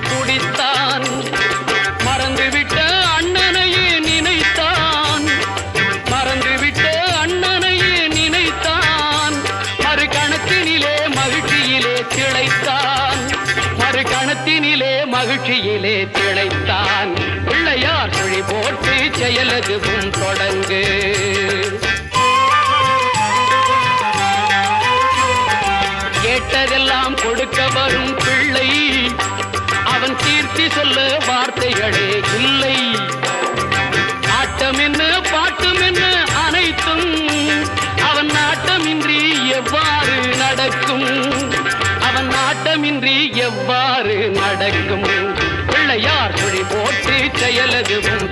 துடித்தான். மறந்துவிட்ட அண்ணனையே நினைத்தான். மறந்துவிட்ட அண்ணனையே நினைத்தான். மறு கணத்தினிலே மகிழ்ச்சியிலே திளைத்தான். மறு கணத்தினிலே மகிழ்ச்சியிலே திளைத்தான். பிள்ளையார் குழி போட்டு செயலதுவும் தொடங்கு. கேட்டதெல்லாம் கொடுக்க வரும் பிள்ளை சொல்ல வார்த்தைகளே இல்லை. ஆட்டம் என்ன பாட்டம் என்ன அனைத்தும் அவன் நாட்டமின்றி எவ்வாறு நடக்கும்? அவன் நாட்டமின்றி எவ்வாறு நடக்கும்? பிள்ளையார் குழி போட்டு செயலதுவும்